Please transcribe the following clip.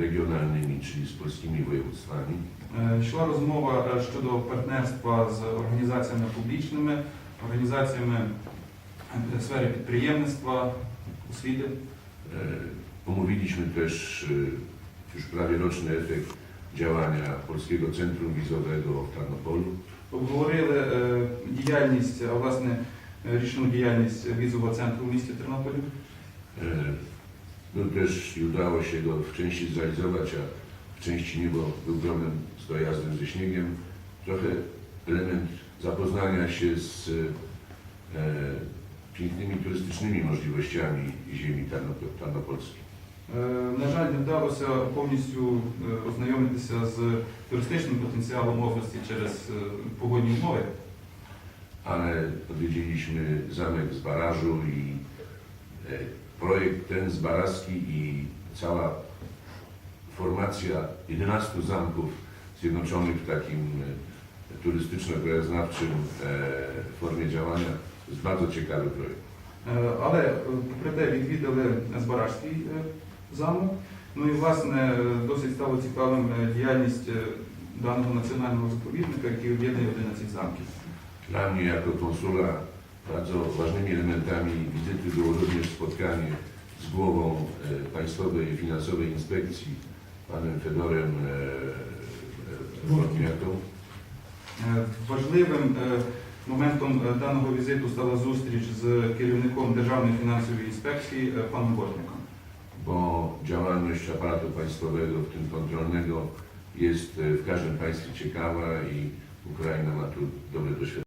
regionalnymi, czyli z polskimi województwami. Е, Йшла розмова е, щодо партнерства з організаціями публічними, організаціями е, в сфері підприємництва, освіти. Omówiliśmy też już prawie roczny efekt działania Polskiego Centrum Wizowego w Tarnopolu. Обговорили діяльність, а власне річну діяльність візового центру в місті Тернополі. E, No też i udało się go w części zrealizować, a w części nie, bo był problem z dojazdem ze śniegiem. Trochę element zapoznania się z e, pięknymi turystycznymi możliwościami ziemi tarnop- tarnopolskiej. Е, На жаль, не вдалося повністю е, ознайомитися з туристичним потенціалом області через е, погодні умови. ale odwiedziliśmy zamek z barażu i e, projekt ten z Baraski i cała formacja 11 zamków zjednoczonych w takim e, turystyczno-krajoznawczym e, formie działania to jest bardzo ciekawy projekt. Е, Але е, попри те відвідали Збаражський е, замок. Ну і власне е, досить стало цікавим е, діяльність е, даного національного заповідника, який об'єднує 11 замків. Dla mnie jako konsula bardzo ważnymi elementami wizyty było również spotkanie z głową e, Państwowej Finansowej Inspekcji, panem Fedorem e, e, Wodniaką. Е, Важливим е, моментом е, даного візиту стала зустріч з керівником Державної фінансової інспекції е, паном Бортником. bo działalność aparatu państwowego, w tym kontrolnego, jest e, w każdym państwie ciekawa i Ukraina ma tu dobre doświadczenie.